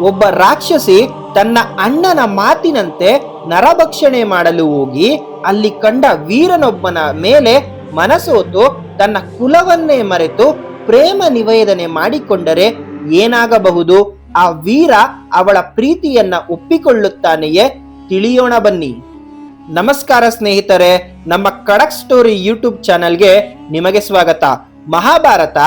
ಒಬ್ಬ ರಾಕ್ಷಸಿ ತನ್ನ ಅಣ್ಣನ ಮಾತಿನಂತೆ ನರಭಕ್ಷಣೆ ಮಾಡಲು ಹೋಗಿ ಅಲ್ಲಿ ಕಂಡ ವೀರನೊಬ್ಬನ ಮೇಲೆ ಮನಸೋತು ತನ್ನ ಕುಲವನ್ನೇ ಮರೆತು ಪ್ರೇಮ ನಿವೇದನೆ ಮಾಡಿಕೊಂಡರೆ ಏನಾಗಬಹುದು? ಆ ವೀರ ಅವಳ ಪ್ರೀತಿಯನ್ನ ಒಪ್ಪಿಕೊಳ್ಳುತ್ತಾನೆಯೇ? ತಿಳಿಯೋಣ ಬನ್ನಿ. ನಮಸ್ಕಾರ ಸ್ನೇಹಿತರೆ, ನಮ್ಮ ಕಡಕ್ ಸ್ಟೋರಿ ಯೂಟ್ಯೂಬ್ ಚಾನೆಲ್ಗೆ ನಿಮಗೆ ಸ್ವಾಗತ. ಮಹಾಭಾರತ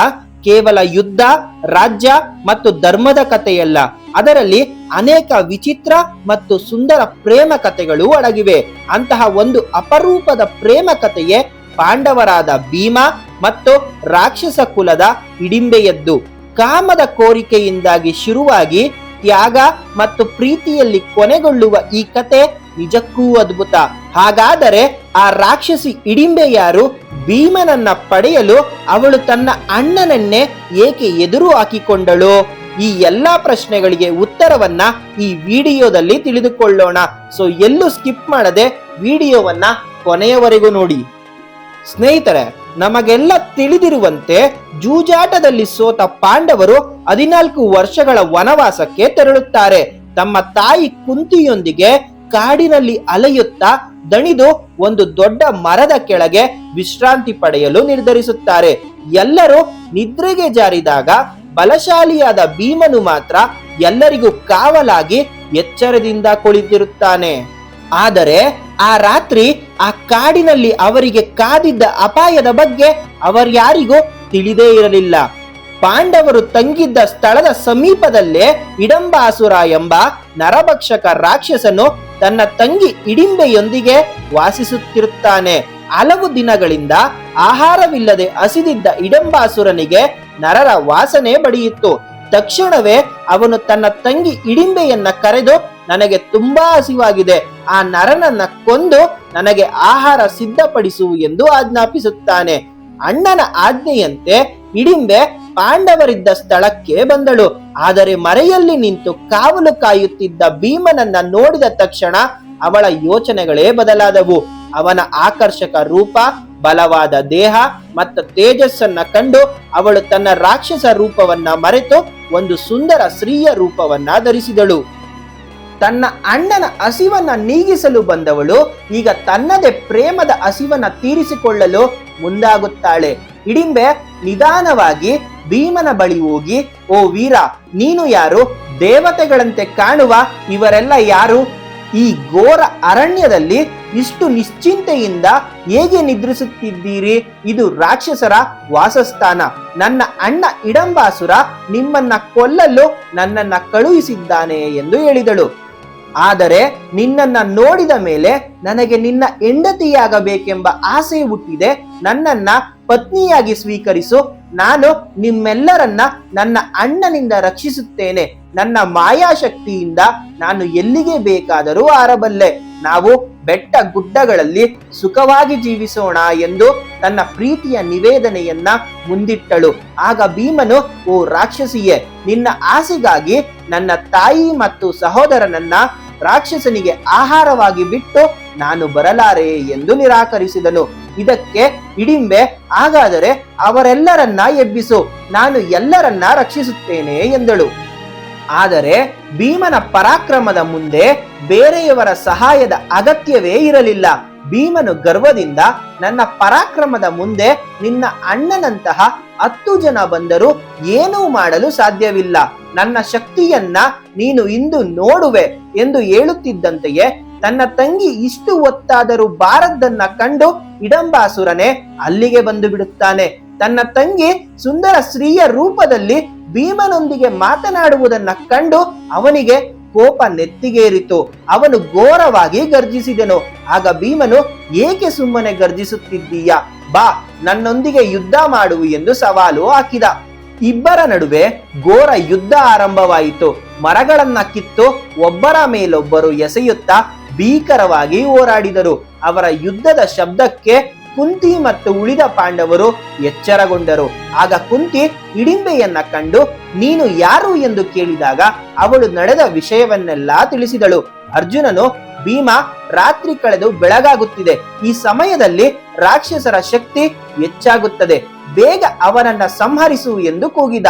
ಕೇವಲ ಯುದ್ಧ, ರಾಜ್ಯ ಮತ್ತು ಧರ್ಮದ ಕಥೆಯಲ್ಲ. ಅದರಲ್ಲಿ ಅನೇಕ ವಿಚಿತ್ರ ಮತ್ತು ಸುಂದರ ಪ್ರೇಮ ಕಥೆಗಳು ಅಡಗಿವೆ. ಅಂತಹ ಒಂದು ಅಪರೂಪದ ಪ್ರೇಮ ಕಥೆಯೇ ಪಾಂಡವರಾದ ಭೀಮ ಮತ್ತು ರಾಕ್ಷಸ ಕುಲದ ಹಿಡಿಂಬೆಯದ್ದು. ಕಾಮದ ಕೋರಿಕೆಯಿಂದಾಗಿ ಶುರುವಾಗಿ ತ್ಯಾಗ ಮತ್ತು ಪ್ರೀತಿಯಲ್ಲಿ ಕೊನೆಗೊಳ್ಳುವ ಈ ಕತೆ ನಿಜಕ್ಕೂ ಅದ್ಭುತ. ಹಾಗಾದರೆ ಆ ರಾಕ್ಷಸಿ ಇಡಿಂಬೆ ಯಾರು? ಭೀಮನನ್ನ ಪಡೆಯಲು ಅವಳು ತನ್ನ ಅಣ್ಣನನ್ನೇ ಏಕೆ ಎದುರು ಹಾಕಿಕೊಂಡಳು? ಈ ಎಲ್ಲಾ ಪ್ರಶ್ನೆಗಳಿಗೆ ಉತ್ತರವನ್ನ ಈ ವಿಡಿಯೋದಲ್ಲಿ ತಿಳಿದುಕೊಳ್ಳೋಣ. ಸೊ ಎಲ್ಲೂ ಸ್ಕಿಪ್ ಮಾಡದೆ ವಿಡಿಯೋವನ್ನ ಕೊನೆಯವರೆಗೂ ನೋಡಿ. ಸ್ನೇಹಿತರೆ, ನಮಗೆಲ್ಲ ತಿಳಿದಿರುವಂತೆ ಜೂಜಾಟದಲ್ಲಿ ಸೋತ ಪಾಂಡವರು ಹದಿನಾಲ್ಕು ವರ್ಷಗಳ ವನವಾಸಕ್ಕೆ ತೆರಳುತ್ತಾರೆ. ತಮ್ಮ ತಾಯಿ ಕುಂತಿಯೊಂದಿಗೆ ಕಾಡಿನಲ್ಲಿ ಅಲೆಯುತ್ತಾ ದಣಿದು ಒಂದು ದೊಡ್ಡ ಮರದ ಕೆಳಗೆ ವಿಶ್ರಾಂತಿ ಪಡೆಯಲು ನಿರ್ಧರಿಸುತ್ತಾರೆ. ಎಲ್ಲರೂ ನಿದ್ರೆಗೆ ಜಾರಿದಾಗ ಬಲಶಾಲಿಯಾದ ಭೀಮನು ಮಾತ್ರ ಎಲ್ಲರಿಗೂ ಕಾವಲಾಗಿ ಎಚ್ಚರದಿಂದ ಕುಳಿತಿರುತ್ತಾನೆ. ಆದರೆ ಆ ರಾತ್ರಿ ಆ ಕಾಡಿನಲ್ಲಿ ಅವರಿಗೆ ಕಾದಿದ್ದ ಅಪಾಯದ ಬಗ್ಗೆ ಅವರ್ಯಾರಿಗೂ ತಿಳಿದೇ ಇರಲಿಲ್ಲ. ಪಾಂಡವರು ತಂಗಿದ್ದ ಸ್ಥಳದ ಸಮೀಪದಲ್ಲೇ ಇಡಂಬಾಸುರ ಎಂಬ ನರಭಕ್ಷಕ ರಾಕ್ಷಸನು ತನ್ನ ತಂಗಿ ಇಡಿಂಬೆಯೊಂದಿಗೆ ವಾಸಿಸುತ್ತಿರುತ್ತಾನೆ. ಹಲವು ದಿನಗಳಿಂದ ಆಹಾರವಿಲ್ಲದೆ ಹಸಿದಿದ್ದ ಇಡಂಬಾಸುರನಿಗೆ ನರರ ವಾಸನೆ ಬಡಿಯಿತ್ತು. ತಕ್ಷಣವೇ ಅವನು ತನ್ನ ತಂಗಿ ಇಡಿಂಬೆಯನ್ನ ಕರೆದು, ನನಗೆ ತುಂಬಾ ಹಸಿವಾಗಿದೆ. ಆ ನರನನ್ನ ಕೊಂದು ನನಗೆ ಆಹಾರ ಸಿದ್ಧಪಡಿಸು ಎಂದು ಆಜ್ಞಾಪಿಸುತ್ತಾನೆ. ಅಣ್ಣನ ಆಜ್ಞೆಯಂತೆ ಇಡಿಂಬೆ ಪಾಂಡವರಿದ್ದ ಸ್ಥಳಕ್ಕೆ ಬಂದಳು. ಆದರೆ ಮರೆಯಲ್ಲಿ ನಿಂತು ಕಾವಲು ಕಾಯುತ್ತಿದ್ದ ಭೀಮನನ್ನ ನೋಡಿದ ತಕ್ಷಣ ಅವಳ ಯೋಚನೆಗಳೇ ಬದಲಾದವು. ಅವನ ಆಕರ್ಷಕ ರೂಪ ಬಲವಾದ ದೇಹ ಮತ್ತು ತೇಜಸ್ಸನ್ನ ಕಂಡು ಅವಳು ತನ್ನ ರಾಕ್ಷಸ ರೂಪವನ್ನ ಮರೆತು ಒಂದು ಸುಂದರ ಸ್ತ್ರೀಯ ರೂಪವನ್ನ ಧರಿಸಿದಳು ತನ್ನ ಅಣ್ಣನ ಹಸಿವನ್ನ ನೀಗಿಸಲು ಬಂದವಳು ಈಗ ತನ್ನದೇ ಪ್ರೇಮದ ಹಸಿವನ್ನ ತೀರಿಸಿಕೊಳ್ಳಲು ಮುಂದಾಗುತ್ತಾಳೆ. ಇಡಿಂಬೆ, ನಿಧಾನವಾಗಿ ಭೀಮನ ಬಳಿ ಹೋಗಿ, ಓ ವೀರ, ನೀನು ಯಾರು? ದೇವತೆಗಳಂತೆ ಕಾಣುವ ಇವರೆಲ್ಲ ಯಾರು? ಈ ಘೋರ ಅರಣ್ಯದಲ್ಲಿ ಇಷ್ಟು ನಿಶ್ಚಿಂತೆಯಿಂದ ಹೇಗೆ ನಿದ್ರಿಸುತ್ತಿದ್ದೀರಿ? ಇದು ರಾಕ್ಷಸರ ವಾಸಸ್ಥಾನ. ನನ್ನ ಅಣ್ಣ ಇಡಂಬಾಸುರ ನಿಮ್ಮನ್ನ ಕೊಲ್ಲಲು ನನ್ನನ್ನ ಕಳುಹಿಸಿದ್ದಾನೆ ಎಂದು ಹೇಳಿದಳು. ಆದರೆ ನಿನ್ನನ್ನ ನೋಡಿದ ಮೇಲೆ ನನಗೆ ನಿನ್ನ ಹೆಂಡತಿಯಾಗಬೇಕೆಂಬ ಆಸೆ ಹುಟ್ಟಿದೆ. ನನ್ನನ್ನ ಪತ್ನಿಯಾಗಿ ಸ್ವೀಕರಿಸು. ನಾನು ನಿಮ್ಮೆಲ್ಲರನ್ನ ನನ್ನ ಅಣ್ಣನಿಂದ ರಕ್ಷಿಸುತ್ತೇನೆ. ನನ್ನ ಮಾಯಾಶಕ್ತಿಯಿಂದ ನಾನು ಎಲ್ಲಿಗೆ ಬೇಕಾದರೂ ಆರಬಲ್ಲೆ ನಾವು ಬೆಟ್ಟ ಗುಡ್ಡಗಳಲ್ಲಿ ಸುಖವಾಗಿ ಜೀವಿಸೋಣ ಎಂದು ತನ್ನ ಪ್ರೀತಿಯ ನಿವೇದನೆಯನ್ನ ಮುಂದಿಟ್ಟಳು. ಆಗ ಭೀಮನು, ಓ ರಾಕ್ಷಸಿಯೇ, ನಿನ್ನ ಆಸೆಗಾಗಿ ನನ್ನ ತಾಯಿ ಮತ್ತು ಸಹೋದರನನ್ನ ರಾಕ್ಷಸನಿಗೆ ಆಹಾರವಾಗಿ ಬಿಟ್ಟು ನಾನು ಬರಲಾರೆ ಎಂದು ನಿರಾಕರಿಸಿದನು. ಇದಕ್ಕೆ ಇಡಿಂಬೆ ಹಾಗಾದರೆ ಅವರೆಲ್ಲರನ್ನ ಎಬ್ಬಿಸು, ನಾನು ಎಲ್ಲರನ್ನ ರಕ್ಷಿಸುತ್ತೇನೆ ಎಂದಳು. ಆದರೆ ಭೀಮನ ಪರಾಕ್ರಮದ ಮುಂದೆ ಬೇರೆಯವರ ಸಹಾಯದ ಅಗತ್ಯವೇ ಇರಲಿಲ್ಲ. ಭೀಮನು ಗರ್ವದಿಂದ, ನನ್ನ ಪರಾಕ್ರಮದ ಮುಂದೆ ನಿನ್ನ ಅಣ್ಣನಂತಹ ಹತ್ತು ಜನ ಬಂದರೂ ಏನೂ ಮಾಡಲು ಸಾಧ್ಯವಿಲ್ಲ. ನನ್ನ ಶಕ್ತಿಯನ್ನ ನೀನು ಇಂದು ನೋಡುವೆ ಎಂದು ಹೇಳುತ್ತಿದ್ದಂತೆಯೇ ತನ್ನ ತಂಗಿ ಇಷ್ಟು ಒತ್ತಾದರೂ ಬಾರದ್ದನ್ನ ಕಂಡು ಇಡಂಬಾಸುರನೇ ಅಲ್ಲಿಗೆ ಬಂದು ಬಿಡುತ್ತಾನೆ. ತನ್ನ ತಂಗಿ ಸುಂದರ ಸ್ತ್ರೀಯ ರೂಪದಲ್ಲಿ ಭೀಮನೊಂದಿಗೆ ಮಾತನಾಡುವುದನ್ನ ಕಂಡು ಅವನಿಗೆ ಕೋಪ ನೆತ್ತಿಗೇರಿತು. ಅವನು ಘೋರವಾಗಿ ಗರ್ಜಿಸಿದನು. ಆಗ ಭೀಮನು, ಏಕೆ ಸುಮ್ಮನೆ ಗರ್ಜಿಸುತ್ತಿದ್ದೀಯ? ಬಾ, ನನ್ನೊಂದಿಗೆ ಯುದ್ಧ ಮಾಡುವು ಎಂದು ಸವಾಲು ಹಾಕಿದ. ಇಬ್ಬರ ನಡುವೆ ಘೋರ ಯುದ್ಧ ಆರಂಭವಾಯಿತು. ಮರಗಳನ್ನ ಕಿತ್ತು ಒಬ್ಬರ ಮೇಲೊಬ್ಬರು ಎಸೆಯುತ್ತಾ ಭೀಕರವಾಗಿ ಹೋರಾಡಿದರು. ಅವರ ಯುದ್ಧದ ಶಬ್ದಕ್ಕೆ ಕುಂತಿ ಮತ್ತು ಉಳಿದ ಪಾಂಡವರು ಎಚ್ಚರಗೊಂಡರು. ಆಗ ಕುಂತಿ ಇಡಿಂಬೆಯನ್ನ ಕಂಡು, ನೀನು ಯಾರು ಎಂದು ಕೇಳಿದಾಗ ಅವಳು ನಡೆದ ವಿಷಯವನ್ನೆಲ್ಲ ತಿಳಿಸಿದಳು. ಅರ್ಜುನನು, ಭೀಮ, ರಾತ್ರಿ ಕಳೆದು ಬೆಳಗಾಗುತ್ತಿದೆ. ಈ ಸಮಯದಲ್ಲಿ ರಾಕ್ಷಸರ ಶಕ್ತಿ ಹೆಚ್ಚಾಗುತ್ತದೆ. ಬೇಗ ಅವನನ್ನ ಸಂಹರಿಸು ಎಂದು ಕೂಗಿದ.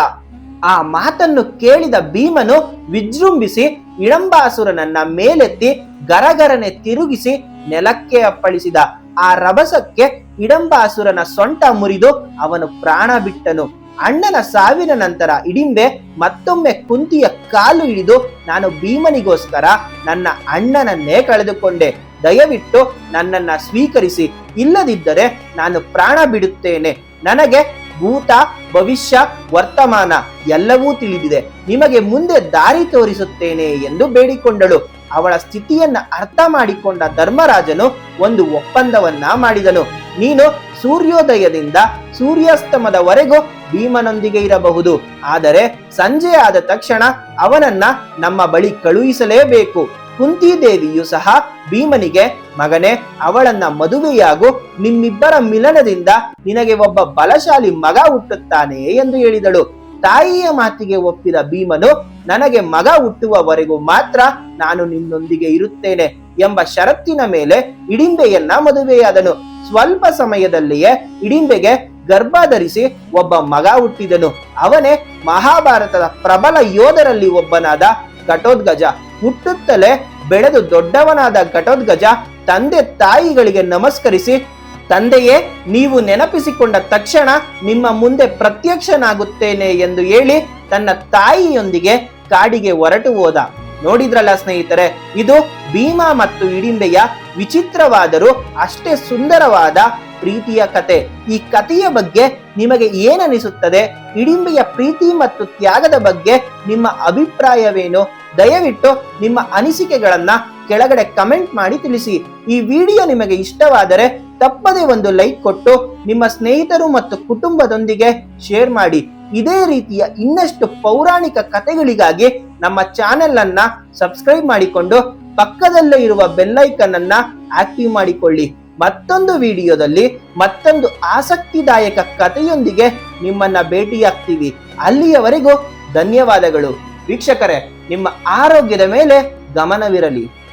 ಆ ಮಾತನ್ನು ಕೇಳಿದ ಭೀಮನು ವಿಜೃಂಭಿಸಿ ಇಳಂಬಾಸುರನನ್ನ ಮೇಲೆತ್ತಿ ಗರಗರನೆ ತಿರುಗಿಸಿ ನೆಲಕ್ಕೆ ಅಪ್ಪಳಿಸಿದ. ಆ ರಭಸಕ್ಕೆ ಇಡಂಬಾಸುರನ ಸೊಂಟ ಮುರಿದು ಅವನು ಪ್ರಾಣ ಬಿಟ್ಟನು. ಅಣ್ಣನ ಸಾವಿನ ನಂತರ ಇಡಿಂಬೆ ಮತ್ತೊಮ್ಮೆ ಕುಂತಿಯ ಕಾಲು ಹಿಡಿದು ನಾನು ಭೀಮನಿಗೋಸ್ಕರ ನನ್ನ ಅಣ್ಣನನ್ನೇ ಕಳೆದುಕೊಂಡೆ. ದಯವಿಟ್ಟು ನನ್ನನ್ನ ಸ್ವೀಕರಿಸಿ. ಇಲ್ಲದಿದ್ದರೆ ನಾನು ಪ್ರಾಣ ಬಿಡುತ್ತೇನೆ. ನನಗೆ ಭೂತ, ಭವಿಷ್ಯ, ವರ್ತಮಾನ ಎಲ್ಲವೂ ತಿಳಿದಿದೆ. ನಿಮಗೆ ಮುಂದೆ ದಾರಿ ತೋರಿಸುತ್ತೇನೆ ಎಂದು ಬೇಡಿಕೊಂಡಳು. ಅವಳ ಸ್ಥಿತಿಯನ್ನ ಅರ್ಥ ಮಾಡಿಕೊಂಡ ಧರ್ಮರಾಜನು ಒಂದು ಒಪ್ಪಂದವನ್ನ ಮಾಡಿದನು. ನೀನು ಸೂರ್ಯೋದಯದಿಂದ ಸೂರ್ಯಾಸ್ತಮದವರೆಗೂ ಭೀಮನೊಂದಿಗೆ ಇರಬಹುದು. ಆದರೆ ಸಂಜೆ ಆದ ತಕ್ಷಣ ಅವನನ್ನ ನಮ್ಮ ಬಳಿ ಕಳುಹಿಸಲೇಬೇಕು. ಕುಂತಿದೇವಿಯು ಸಹ ಭೀಮನಿಗೆ, ಮಗನೇ, ಅವಳನ್ನ ಮದುವೆಯಾಗು. ನಿಮ್ಮಿಬ್ಬರ ಮಿಲನದಿಂದ ನಿನಗೆ ಒಬ್ಬ ಬಲಶಾಲಿ ಮಗ ಹುಟ್ಟುತ್ತಾನೆ ಎಂದು ಹೇಳಿದಳು. ತಾಯಿಯ ಮಾತಿಗೆ ಒಪ್ಪಿದ ಭೀಮನು ನನಗೆ ಮಗ ಹುಟ್ಟುವವರೆಗೂ ಮಾತ್ರ ನಾನು ನಿನ್ನೊಂದಿಗೆ ಇರುತ್ತೇನೆ ಎಂಬ ಷರತ್ತಿನ ಮೇಲೆ ಇಡಿಂಬೆಯನ್ನ ಮದುವೆಯಾದನು. ಸ್ವಲ್ಪ ಸಮಯದಲ್ಲಿಯೇ ಇಡಿಂಬೆಗೆ ಗರ್ಭ ಧರಿಸಿ ಒಬ್ಬ ಮಗ ಹುಟ್ಟಿದನು. ಅವನೇ ಮಹಾಭಾರತದ ಪ್ರಬಲ ಯೋಧರಲ್ಲಿ ಒಬ್ಬನಾದ ಘಟೋದ್ಗಜ. ಹುಟ್ಟುತ್ತಲೇ ಬೆಳೆದು ದೊಡ್ಡವನಾದ ಘಟೋದ್ಗಜ ತಂದೆ ತಾಯಿಗಳಿಗೆ ನಮಸ್ಕರಿಸಿ, ತಂದೆಯೇ, ನೀವು ನೆನಪಿಸಿಕೊಂಡ ತಕ್ಷಣ ನಿಮ್ಮ ಮುಂದೆ ಪ್ರತ್ಯಕ್ಷನಾಗುತ್ತೇನೆ ಎಂದು ಹೇಳಿ ತನ್ನ ತಾಯಿಯೊಂದಿಗೆ ಕಾಡಿಗೆ ಹೊರಟು ಹೋದ. ನೋಡಿದ್ರಲ್ಲ ಸ್ನೇಹಿತರೆ, ಇದು ಭೀಮ ಮತ್ತು ಇಡಿಂಬೆಯ ವಿಚಿತ್ರವಾದರೂ ಅಷ್ಟೇ ಸುಂದರವಾದ ಪ್ರೀತಿಯ ಕತೆ. ಈ ಕಥೆಯ ಬಗ್ಗೆ ನಿಮಗೆ ಏನನಿಸುತ್ತದೆ? ಇಡಿಂಬೆಯ ಪ್ರೀತಿ ಮತ್ತು ತ್ಯಾಗದ ಬಗ್ಗೆ ನಿಮ್ಮ ಅಭಿಪ್ರಾಯವೇನು? ದಯವಿಟ್ಟು ನಿಮ್ಮ ಅನಿಸಿಕೆಗಳನ್ನ ಕೆಳಗಡೆ ಕಮೆಂಟ್ ಮಾಡಿ ತಿಳಿಸಿ. ಈ ವಿಡಿಯೋ ನಿಮಗೆ ಇಷ್ಟವಾದರೆ ತಪ್ಪದೆ ಒಂದು ಲೈಕ್ ಕೊಟ್ಟು ನಿಮ್ಮ ಸ್ನೇಹಿತರು ಮತ್ತು ಕುಟುಂಬದೊಂದಿಗೆ ಶೇರ್ ಮಾಡಿ. ಇದೇ ರೀತಿಯ ಇನ್ನಷ್ಟು ಪೌರಾಣಿಕ ಕಥೆಗಳಿಗಾಗಿ ನಮ್ಮ ಚಾನೆಲ್ ಅನ್ನ ಸಬ್ಸ್ಕ್ರೈಬ್ ಮಾಡಿಕೊಂಡು ಪಕ್ಕದಲ್ಲೇ ಇರುವ ಬೆಲ್ಲೈಕನ್ ಅನ್ನ ಆಕ್ಟಿವ್ ಮಾಡಿಕೊಳ್ಳಿ. ಮತ್ತೊಂದು ವಿಡಿಯೋದಲ್ಲಿ ಮತ್ತೊಂದು ಆಸಕ್ತಿದಾಯಕ ಕಥೆಯೊಂದಿಗೆ ನಿಮ್ಮನ್ನ ಭೇಟಿಯಾಗ್ತೀವಿ. ಅಲ್ಲಿಯವರೆಗೂ ಧನ್ಯವಾದಗಳು. ವೀಕ್ಷಕರೇ, ನಿಮ್ಮ ಆರೋಗ್ಯದ ಮೇಲೆ ಗಮನವಿರಲಿ.